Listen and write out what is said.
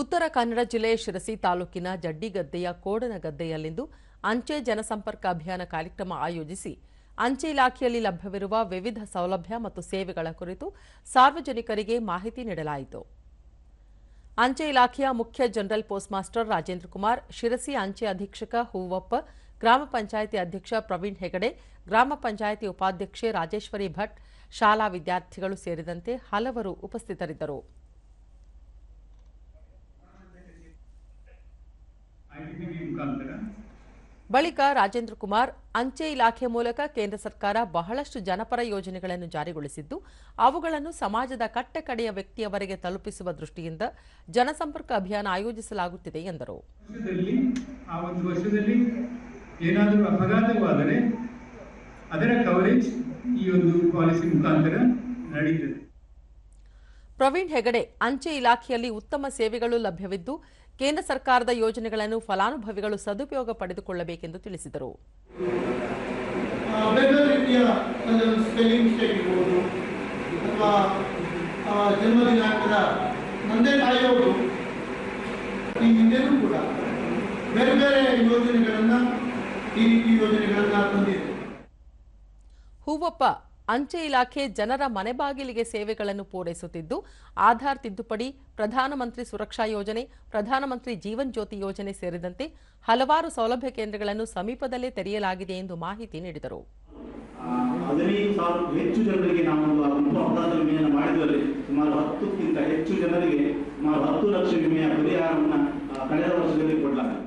ಉತ್ತರ ಕನ್ನಡ ಜಿಲ್ಲೆ ಶಿರಸಿ ತಾಲೂಕಿನ ಜಡ್ಡಿಗದ್ದೆಯ ಕೋಡನಗದ್ದೆಯಲ್ಲಿಂದು ಅಂಚೆ ಜನಸಂಪರ್ಕ ಅಭಿಯಾನ ಕಾರ್ಯಕ್ರಮ ಆಯೋಜಿಸಿ ಅಂಚೆ ಇಲಾಖೆಯಲ್ಲಿ ಲಭ್ಯವಿರುವ ವಿವಿಧ ಸೌಲಭ್ಯ ಮತ್ತು ಸೇವೆಗಳ ಕುರಿತು ಸಾರ್ವಜನಿಕರಿಗೆ ಮಾಹಿತಿ ನೀಡಲಾಯಿತು. ಅಂಚೆ ಇಲಾಖೆಯ ಮುಖ್ಯ general post master Rajendra Kumar, Sirsi ಅಂಚೆ ಅಧೀಕ್ಷಕ ಹೂವಪ್ಪ, ಗ್ರಾಮ ಪಂಚಾಯಿತಿ ಅಧ್ಯಕ್ಷ ಪ್ರವೀಣ್ ಹೆಗಡೆ, ಗ್ರಾಮ ಪಂಚಾಯಿತಿ ಉಪಾಧ್ಯಕ್ಷೆ ರಾಜೇಶ್ವರಿ ಭಟ್, ಶಾಲಾ ವಿದ್ಯಾರ್ಥಿಗಳು ಸೇರಿದಂತೆ ಹಲವರು ಉಪಸ್ಥಿತರಿದ್ದರು ಐಟಿಬಿಟಿ ಮುಖಾಂತರ ಬಳಿಕ ರಾಜೇಂದ್ರ ಕುಮಾರ್ ಅಂಚೆ ಇಲಾಖೆ ಮೂಲಕ ಕೇಂದ್ರ ಸರ್ಕಾರ ಬಹಳಷ್ಟು ಜನಪರ ಯೋಜನೆಗಳನ್ನು ಜಾರಿಗೊಳಿಸಿದ್ದು ಅವುಗಳನ್ನು ಸಮಾಜದ ಕಟ್ಟಕಡೆಯ ವ್ಯಕ್ತಿಯವರೆಗೆ ತಲುಪಿಸುವ ದೃಷ್ಟಿಯಿಂದ ಜನಸಂಪರ್ಕ ಅಭಿಯಾನ ಆಯೋಜಿಸಲಾಗುತ್ತಿದೆ ಎಂದರು. ಏನಾದರೂ ಅಪಘಾತವಾದರೆ ಅದರ ಕವರೇಜ್ ಈ ಒಂದು ಪಾಲಿಸಿ ಮುಖಾಂತರ ನಡೆಯುತ್ತದೆ ಪ್ರವೀಣ್ ಹೆಗಡೆ ಅಂಚೆ ಇಲಾಖೆಯಲ್ಲಿ ಉತ್ತಮ ಸೇವೆಗಳು ಲಭ್ಯವಿದ್ದು ಕೇಂದ್ರ ಸರ್ಕಾರದ ಯೋಜನೆಗಳನ್ನು ಫಲಾನುಭವಿಗಳು ಸದುಪಯೋಗ ಪಡೆದುಕೊಳ್ಳಬೇಕೆಂದು ತಿಳಿಸಿದರು. ಈ ಹಿಂದೆನೂ ಕೂಡ ಬೇರೆ ಬೇರೆ ಯೋಜನೆಗಳನ್ನು ಈ ರೀತಿ ಯೋಜನೆಗಳನ್ನು ತಂದಿದೆ. ಹೂವಪ್ಪ ಅಂಚೆ ಇಲಾಖೆ ಜನರ ಮನೆ ಬಾಗಿಲಿಗೆ ಸೇವೆಗಳನ್ನು ಪೂರೈಸುತ್ತಿದ್ದು, ಆಧಾರ್ ತಿದ್ದುಪಡಿ, ಪ್ರಧಾನಮಂತ್ರಿ ಸುರಕ್ಷಾ ಯೋಜನೆ, ಪ್ರಧಾನಮಂತ್ರಿ ಜೀವನ್ ಜ್ಯೋತಿ ಯೋಜನೆ ಸೇರಿದಂತೆ ಹಲವಾರು ಸೌಲಭ್ಯ ಕೇಂದ್ರಗಳನ್ನು ಸಮೀಪದಲ್ಲೇ ತೆರೆಯಲಾಗಿದೆ ಎಂದು ಮಾಹಿತಿ ನೀಡಿದರು. ಹೆಚ್ಚು ಜನರಿಗೆ ಸುಮಾರು ಹತ್ತು ಲಕ್ಷ ವಿಮೆಯ ಪರಿಹಾರವನ್ನು ಕಳೆದ ವರ್ಷದಲ್ಲಿ ಕೊಡಲಾಗಿದೆ.